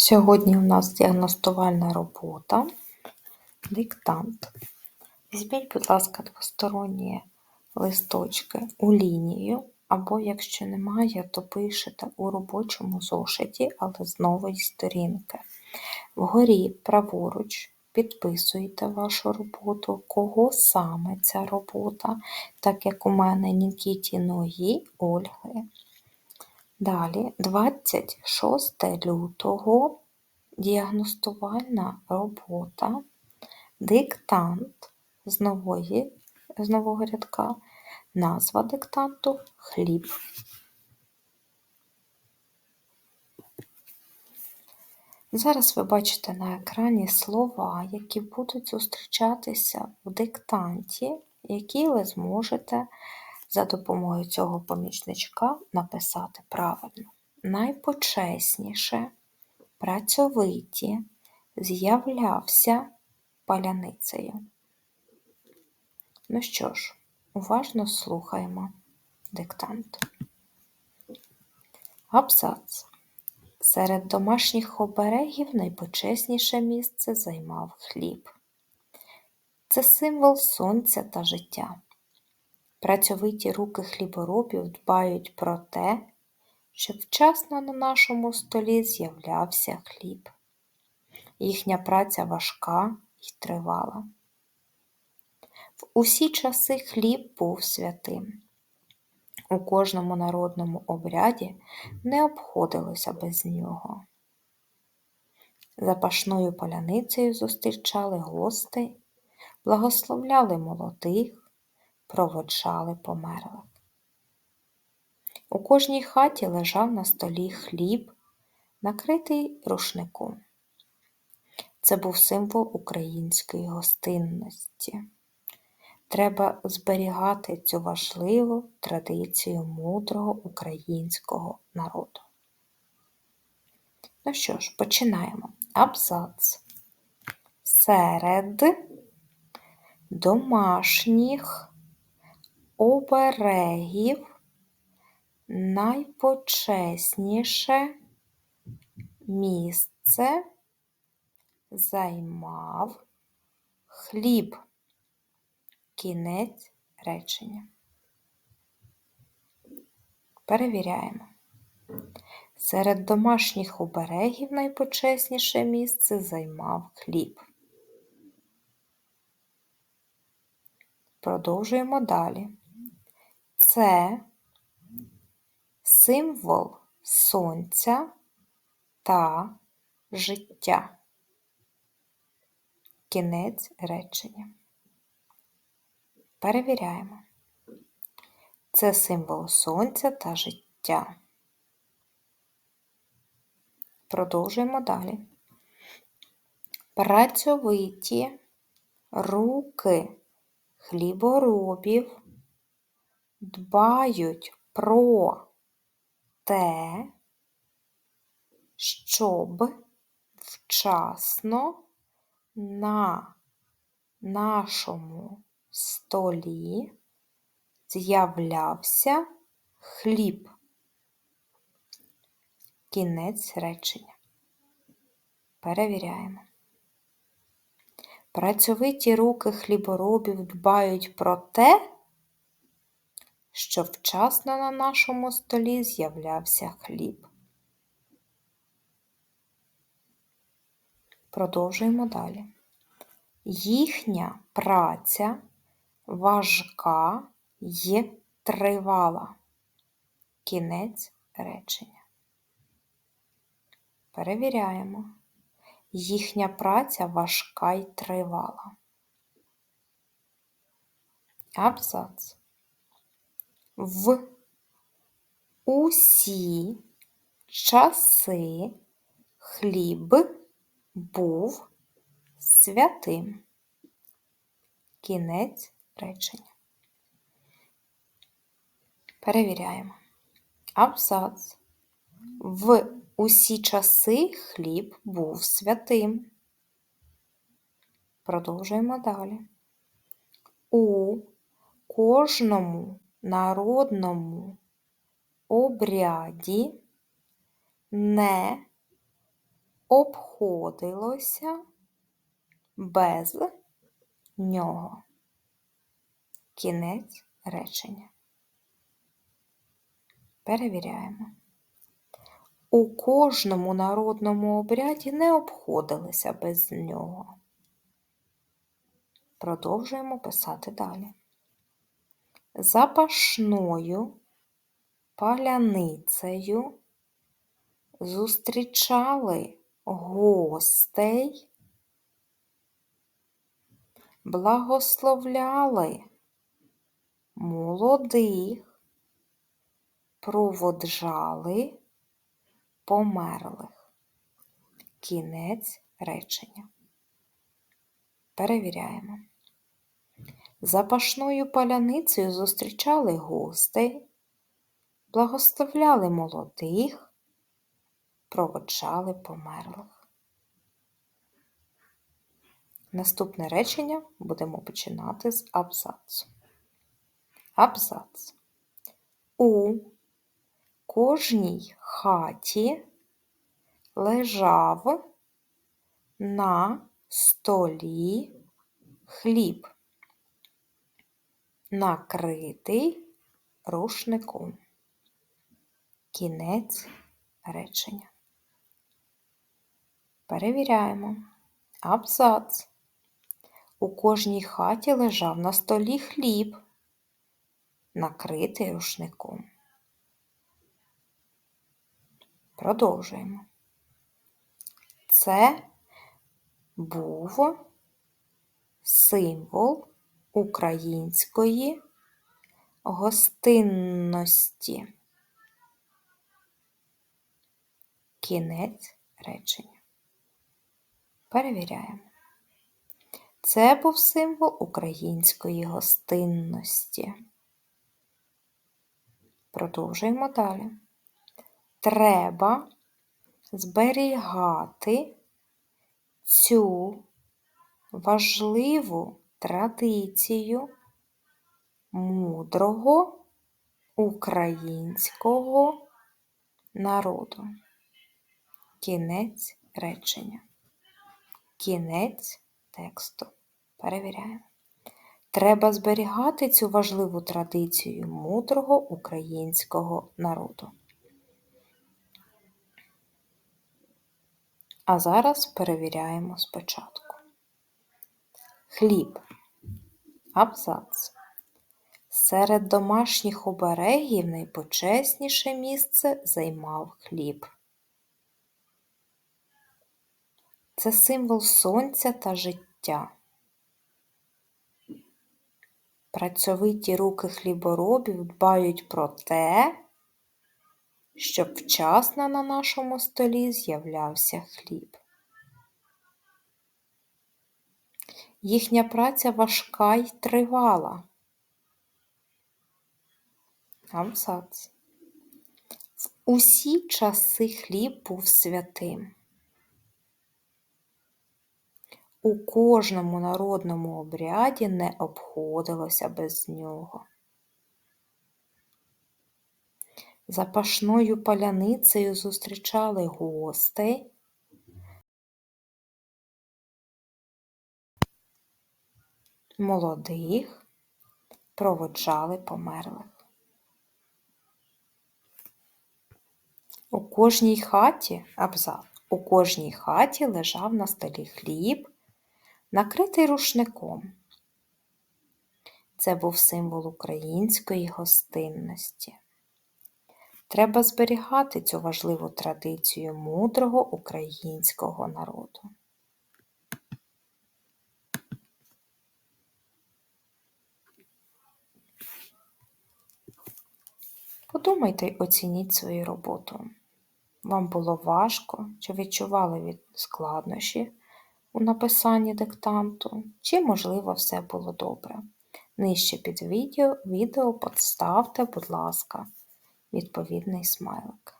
Сьогодні у нас діагностувальна робота, диктант. Візьміть, будь ласка, двосторонні листочки у лінію, або, якщо немає, то пишете у робочому зошиті, але з нової сторінки. Вгорі праворуч підписуєте вашу роботу, кого саме ця робота, так як у мене Нікіті Нікітіної Ольги. Далі, 26 лютого, діагностувальна робота, диктант з, нової, з нового рядка, назва диктанту хліб. Зараз ви бачите на екрані слова, які будуть зустрічатися в диктанті, які ви зможете за допомогою цього помічничка написати правильно. Найпочесніше, працьовиті, з'являвся паляницею. Ну що ж, уважно слухаємо диктант. Абзац. Серед домашніх оберегів найпочесніше місце займав хліб. Це символ сонця та життя. Працьовиті руки хліборобів дбають про те, щоб вчасно на нашому столі з'являвся хліб. Їхня праця важка і тривала. В усі часи хліб був святим. У кожному народному обряді не обходилося без нього. Запашною поляницею зустрічали гостей, благословляли молодих, проводжали померлих. У кожній хаті лежав на столі хліб, накритий рушником. Це був символ української гостинності. Треба зберігати цю важливу традицію мудрого українського народу. Ну що ж, починаємо. Абзац. Серед домашніх оберегів найпочесніше місце займав хліб. Кінець речення. Перевіряємо. Серед домашніх оберегів найпочесніше місце займав хліб. Продовжуємо далі це символ сонця та життя. Кінець речення. Перевіряємо. Це символ сонця та життя. Продовжуємо далі. Працьовиті руки хліборобів дбають про те, щоб вчасно на нашому столі з'являвся хліб. Кінець речення. Перевіряємо. Працьовиті руки хліборобів дбають про те, що вчасно на нашому столі з'являвся хліб. Продовжуємо далі. Їхня праця важка й тривала. Кінець речення. Перевіряємо. Їхня праця важка й тривала. Абзац в усі часи хліб був святим. Кінець речення. Перевіряємо. Абзац. В усі часи хліб був святим. Продовжуємо далі. У кожному народному обряді не обходилося без нього. Кінець речення. Перевіряємо. У кожному народному обряді не обходилися без нього. Продовжуємо писати далі. Запашною паляницею зустрічали гостей, благословляли молодих, проводжали померлих. Кінець речення. Перевіряємо. Запашною паляницею зустрічали гостей, благословляли молодих, проводжали померлих. Наступне речення будемо починати з абзацу. Абзац. У кожній хаті лежав на столі хліб, накритий рушником. Кінець речення. Перевіряємо. Абзац. У кожній хаті лежав на столі хліб, накритий рушником. Продовжуємо. Це був символ української гостинності. Кінець речення. Перевіряємо. Це був символ української гостинності. Продовжуємо далі. Треба зберігати цю важливу традицію мудрого українського народу. Кінець речення. Кінець тексту. Перевіряємо. Треба зберігати цю важливу традицію мудрого українського народу. А зараз перевіряємо спочатку. Хліб. Абзац. Серед домашніх оберегів найпочесніше місце займав хліб. Це символ сонця та життя. Працьовиті руки хліборобів дбають про те, щоб вчасно на нашому столі з'являвся хліб. Їхня праця важка й тривала. Абзац. В усі часи хліб був святим. У кожному народному обряді не обходилося без нього. Запашною паляницею зустрічали гостей. Молодих проводжали померлих. У кожній хаті абзац, у кожній хаті лежав на столі хліб, накритий рушником. Це був символ української гостинності. Треба зберігати цю важливу традицію мудрого українського народу. Подумайте й оцініть свою роботу. Вам було важко, чи відчували від складнощі у написанні диктанту, чи, можливо, все було добре. Нижче під відео, відео поставте, будь ласка, відповідний смайлик.